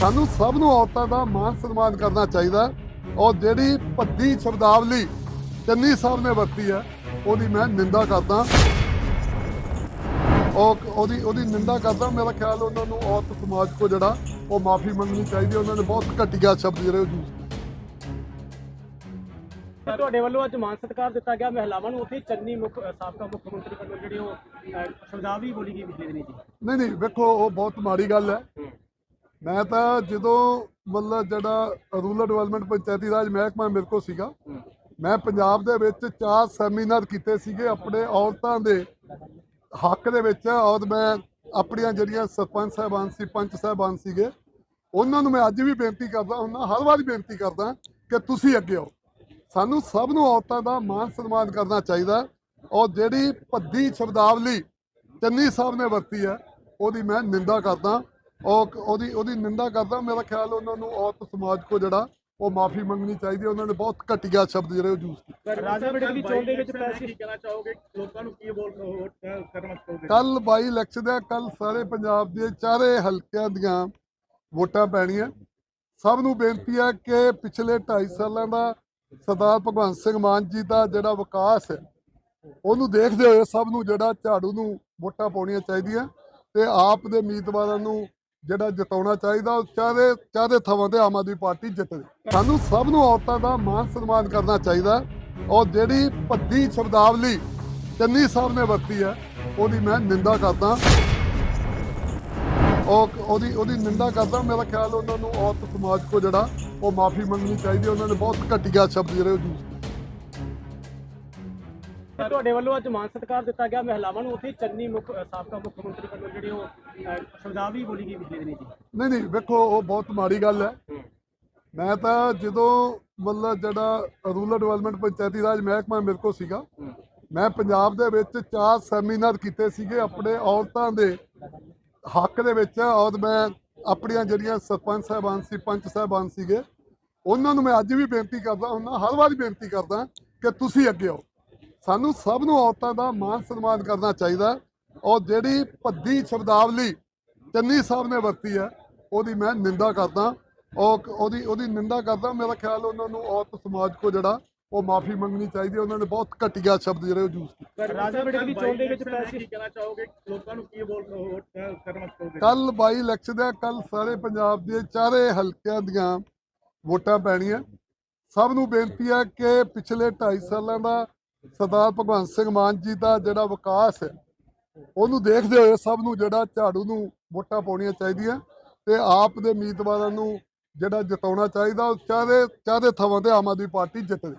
ਸਾਨੂੰ ਸਭ ਨੂੰ ਔਰਤਾਂ ਦਾ ਮਾਨ ਸਨਮਾਨ ਕਰਨਾ ਚਾਹੀਦਾ ਔਰ ਜਿਹੜੀ ਭੱਦੀ ਸ਼ਬਦਾਵਲੀ ਚੰਨੀ ਸਾਹਿਬ ਨੇ ਵਰਤੀ ਹੈ ਉਹਦੀ ਮੈਂ ਨਿੰਦਾ ਕਰਦਾ। ਉਹ ਉਹਦੀ ਉਹਦੀ ਨਿੰਦਾ ਕਰਦਾ ਮੇਰਾ ਖਿਆਲ ਉਹਨਾਂ ਨੂੰ ਔਰਤ ਸਮਾਜ ਕੋ ਜਿਹੜਾ ਉਹ ਮਾਫੀ ਮੰਗਣੀ ਚਾਹੀਦੀ। ਉਹਨਾਂ ਨੇ ਬਹੁਤ ਘਟੀਆ ਸ਼ਬਦ ਜਿਹੜੇ ਉਹ ਯੂਜ਼ ਤੁਹਾਡੇ ਵੱਲੋਂ ਅੱਜ ਮਾਨ ਸਤਿਕਾਰ ਦਿੱਤਾ ਗਿਆ। ਮਹਿਲਾਵਾਂ ਨੂੰ ਉੱਥੇ ਚੰਨੀ ਮੁੱਖ ਸਾਬਕਾ ਮੁੱਖ ਮੰਤਰੀ ਵੱਲੋਂ ਜਿਹੜੀ ਉਹ ਸ਼ਬਦਾਵਲੀ ਬੋਲੀ ਗਈ ਪਿਛਲੇ ਦਿਨੀ ਜੀ। ਨਹੀਂ ਨਹੀਂ ਵੇਖੋ ਉਹ ਬਹੁਤ ਮਾੜੀ ਗੱਲ ਹੈ। ਮੈਂ ਤਾਂ ਜਦੋਂ ਮਤਲਬ ਜਿਹੜਾ ਰੂਰਲ ਡਿਵੈਲਪਮੈਂਟ ਪੰਚਾਇਤੀ ਰਾਜ ਮਹਿਕਮਾ ਮੇਰੇ ਕੋਲ ਸੀਗਾ ਮੈਂ ਪੰਜਾਬ ਦੇ ਵਿੱਚ ਚਾਰ ਸੈਮੀਨਾਰ ਕੀਤੇ ਸੀਗੇ ਆਪਣੇ ਔਰਤਾਂ ਦੇ ਹੱਕ ਦੇ ਵਿੱਚ ਔਰ ਮੈਂ ਆਪਣੀਆਂ ਜਿਹੜੀਆਂ ਸਰਪੰਚ ਸਾਹਿਬਾਨ ਸੀ ਪੰਚ ਸਾਹਿਬਾਨ ਸੀਗੇ ਉਹਨਾਂ ਨੂੰ ਮੈਂ ਅੱਜ ਵੀ ਬੇਨਤੀ ਕਰਦਾ ਹੁੰਦਾ ਹਰ ਵਾਰੀ ਬੇਨਤੀ ਕਰਦਾ ਕਿ ਤੁਸੀਂ ਅੱਗੇ ਆਓ। ਸਾਨੂੰ ਸਭ ਨੂੰ ਔਰਤਾਂ ਦਾ ਮਾਨ ਸਨਮਾਨ ਕਰਨਾ ਚਾਹੀਦਾ ਔਰ ਜਿਹੜੀ ਭੱਦੀ ਸ਼ਬਦਾਵਲੀ ਚੰਨੀ ਸਾਹਿਬ ਨੇ ਵਰਤੀ ਹੈ ਉਹਦੀ ਮੈਂ ਨਿੰਦਾ ਕਰਦਾ। ਉਹ ਉਹਦੀ ਉਹਦੀ ਨਿੰਦਾ ਕਰਦਾ। ਮੇਰਾ ਖਿਆਲ ਉਹਨਾਂ ਨੂੰ ਔਰਤ ਸਮਾਜ ਕੋ ਜਿਹੜਾ ਉਹ ਮਾਫੀ ਮੰਗਣੀ ਚਾਹੀਦੀ ਹੈ। ਉਹਨਾਂ ਨੇ ਬਹੁਤ ਘਟੀਆ ਸ਼ਬਦ ਜਿਹੜੇ ਉਹ ਯੂਜ਼ ਕੀਤੇ। ਰਾਜਾ ਬੜਕ ਦੀ ਚੋਣ ਦੇ ਵਿੱਚ ਪੈਸੇ ਕੀ ਕਹਿਣਾ ਚਾਹੋਗੇ? ਲੋਕਾਂ ਨੂੰ ਕੀ ਬੋਲ ਕਰਨਾ ਚਾਹੋਗੇ? ਕੱਲ ਬਾਈ ਇਲੈਕਸ਼ਨ ਦੇ ਕੱਲ ਸਾਰੇ ਪੰਜਾਬ ਦੇ ਚਾਰੇ ਹਲਕਿਆਂ ਦੀਆਂ ਵੋਟਾਂ ਪੈਣੀਆਂ। ਸਭ ਨੂੰ ਬੇਨਤੀ ਹੈ ਕਿ ਪਿਛਲੇ 2.5 ਸਾਲਾਂ ਦਾ ਸਰਦਾਰ ਭਗਵੰਤ ਸਿੰਘ ਮਾਨ ਜੀ ਦਾ ਜਿਹੜਾ ਵਿਕਾਸ ਹੈ ਉਹਨੂੰ ਦੇਖਦੇ ਹੋਏ ਸਭ ਨੂੰ ਜਿਹੜਾ ਝਾੜੂ ਨੂੰ ਵੋਟਾਂ ਪਾਉਣੀਆਂ ਚਾਹੀਦੀਆਂ ਤੇ ਆਪ ਦੇ ਉਮੀਦਵਾਰਾਂ ਨੂੰ ਜਿਹੜਾ ਜਿਤਾਉਣਾ ਚਾਹੀਦਾ, ਉਹ ਚਾਰੇ ਥਾਵਾਂ ਤੇ ਆਮ ਆਦਮੀ ਪਾਰਟੀ ਜਿੱਤੇ ਸਾਨੂੰ ਸਭ ਨੂੰ ਔਰਤਾਂ ਦਾ ਮਾਨ ਸਨਮਾਨ ਕਰਨਾ ਚਾਹੀਦਾ ਔਰ ਜਿਹੜੀ ਭੱਦੀ ਸ਼ਬਦਾਵਲੀ ਚੰਨੀ ਸਾਹਿਬ ਨੇ ਵਰਤੀ ਹੈ, ਉਹਦੀ ਮੈਂ ਨਿੰਦਾ ਕਰਦਾ ਉਹ ਉਹਦੀ ਉਹਦੀ ਨਿੰਦਾ ਕਰਦਾ, ਮੇਰਾ ਖਿਆਲ ਉਹਨਾਂ ਨੂੰ ਔਰਤ ਸਮਾਜ ਕੋ ਜਿਹੜਾ ਉਹ ਮਾਫੀ ਮੰਗਣੀ ਚਾਹੀਦੀ ਹੈ। ਉਹਨਾਂ ਨੇ ਬਹੁਤ ਘਟੀਆ ਸ਼ਬਦ ਜਿਹੜੇ ਉਹ ਯੂਜ਼ ਤੁਹਾਡੇ ਵੱਲੋਂ ਅੱਜ ਮਾਨ ਸਤਿਕਾਰ ਦਿੱਤਾ ਗਿਆ। ਮਹਿਲਾਵਾਂ ਨੂੰ ਉੱਥੇ ਚੰਨੀ ਮੁੱਖ ਸਾਬਕਾ ਮੁੱਖ ਮੰਤਰੀ ਵੱਲੋਂ ਜਿਹੜੀ ਉਹ ਅ, ਸ਼ਬਦਾਵਲੀ ਬੋਲੀ ਗਈ ਪਿਛਲੇ ਦਿਨੀ ਜੀ ਨਹੀਂ ਨਹੀਂ ਵੇਖੋ ਉਹ ਬਹੁਤ ਮਾੜੀ ਗੱਲ ਹੈ। ਮੈਂ ਤਾਂ ਜਦੋਂ ਮਤਲਬ ਜਿਹੜਾ ਰੂਰਲ ਡਿਵੈਲਪਮੈਂਟ ਪੰਚਾਇਤੀ ਰਾਜ ਮਹਿਕਮਾ ਮੇਰੇ ਕੋਲ ਸੀਗਾ ਮੈਂ ਪੰਜਾਬ ਦੇ ਵਿੱਚ ਚਾਰ ਸੈਮੀਨਾਰ ਕੀਤੇ ਸੀਗੇ ਆਪਣੇ ਔਰਤਾਂ ਦੇ ਹੱਕ ਦੇ ਵਿੱਚ ਔਰ ਮੈਂ ਆਪਣੀਆਂ ਜਿਹੜੀਆਂ ਸਰਪੰਚ ਸਾਹਿਬਾਨ ਸੀ ਪੰਚ ਸਾਹਿਬਾਨ ਸੀਗੇ ਉਹਨਾਂ ਨੂੰ ਮੈਂ ਅੱਜ ਵੀ ਬੇਨਤੀ ਕਰਦਾ ਹੁੰਦਾ ਹਰ ਵਾਰੀ ਬੇਨਤੀ ਕਰਦਾ ਕਿ ਤੁਸੀਂ ਅੱਗੇ ਆਓ। ਸਾਨੂੰ ਸਭ ਨੂੰ ਔਰਤਾਂ ਦਾ ਮਾਨ ਸਨਮਾਨ ਕਰਨਾ ਚਾਹੀਦਾ ਔਰ ਜਿਹੜੀ ਭੱਦੀ ਸ਼ਬਦਾਵਲੀ ਚੰਨੀ ਸਾਹਿਬ ਨੇ ਵਰਤੀ ਹੈ ਉਹਦੀ ਮੈਂ ਨਿੰਦਾ ਕਰਦਾ ਉਹ ਉਹਦੀ ਉਹਦੀ ਨਿੰਦਾ ਕਰਦਾ ਮੇਰਾ ਖਿਆਲ ਉਹਨਾਂ ਨੂੰ ਔਰਤ ਸਮਾਜ ਕੋ ਜਿਹੜਾ ਉਹ ਮਾਫੀ ਮੰਗਣੀ ਚਾਹੀਦੀ ਹੈ। ਉਹਨਾਂ ਨੇ ਬਹੁਤ ਘਟੀਆ ਸ਼ਬਦ ਜਿਹੜੇ ਉਹ ਯੂਜ਼ ਕੀਤੇ। ਰਾਜਾ ਬੜਕ ਦੀ ਚੋਣ ਦੇ ਵਿੱਚ ਪੈਸੇ ਕੀ ਕਹਿਣਾ ਚਾਹੋਗੇ? ਲੋਕਾਂ ਨੂੰ ਕੀ ਬੋਲ ਕਰਨਾ ਚਾਹੋਗੇ? ਕੱਲ ਬਾਈ ਇਲੈਕਸ਼ਨ ਦੇ ਕੱਲ ਸਾਰੇ ਪੰਜਾਬ ਦੇ ਚਾਰੇ ਹਲਕਿਆਂ ਦੀਆਂ ਵੋਟਾਂ ਪੈਣੀਆਂ। ਸਭ ਨੂੰ ਬੇਨਤੀ ਹੈ ਕਿ ਪਿਛਲੇ 2.5 ਸਾਲਾਂ ਦਾ ਸਰਦਾਰ ਭਗਵੰਤ ਸਿੰਘ ਮਾਨ ਜੀ ਦਾ ਜਿਹੜਾ ਵਿਕਾਸ ਹੈ, ਉਹਨੂੰ ਦੇਖਦੇ ਹੋਏ ਸਭ ਨੂੰ ਜਿਹੜਾ ਝਾੜੂ ਨੂੰ ਵੋਟਾਂ ਪਾਉਣੀਆਂ ਚਾਹੀਦੀਆਂ ਤੇ ਆਪ ਦੇ ਉਮੀਦਵਾਰਾਂ ਨੂੰ ਜਿਹੜਾ ਜਿਤਾਉਣਾ ਚਾਹੀਦਾ, ਉਹ ਚਾਰੇ ਚਾਰੇ ਥਾਵਾਂ ਤੇ ਆਮ ਆਦਮੀ ਪਾਰਟੀ ਜਿੱਤਦੇ